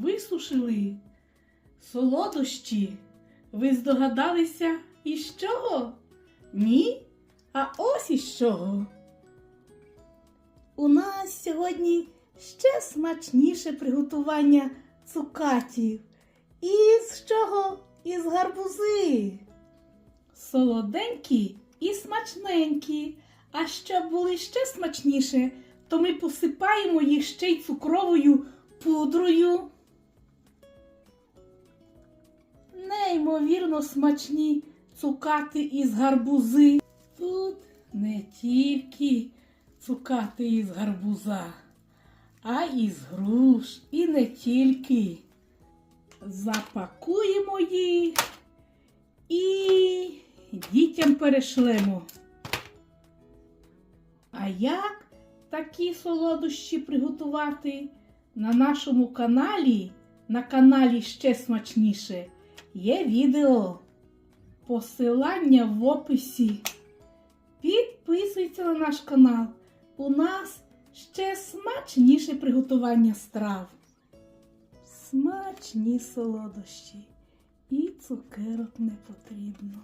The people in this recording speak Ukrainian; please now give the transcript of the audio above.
висушили солодощі. Ви здогадалися із чого? Ні? А ось із чого. У нас сьогодні ще смачніше приготування цукатів. Із чого? Із гарбузи. Солоденькі і смачненькі. А щоб були ще смачніше, то ми посипаємо їх ще й цукровою пудрою. Неймовірно смачні цукати із гарбузи. Тут не тільки цукати із гарбуза, а із груш і не тільки. Запакуємо їх і дітям перешлемо. А як такі солодощі приготувати на нашому каналі, на каналі ще смачніше, є відео. Посилання в описі. Підписуйся на наш канал. У нас ще смачніше приготування страв. Смачні солодощі. І цукерок не потрібно.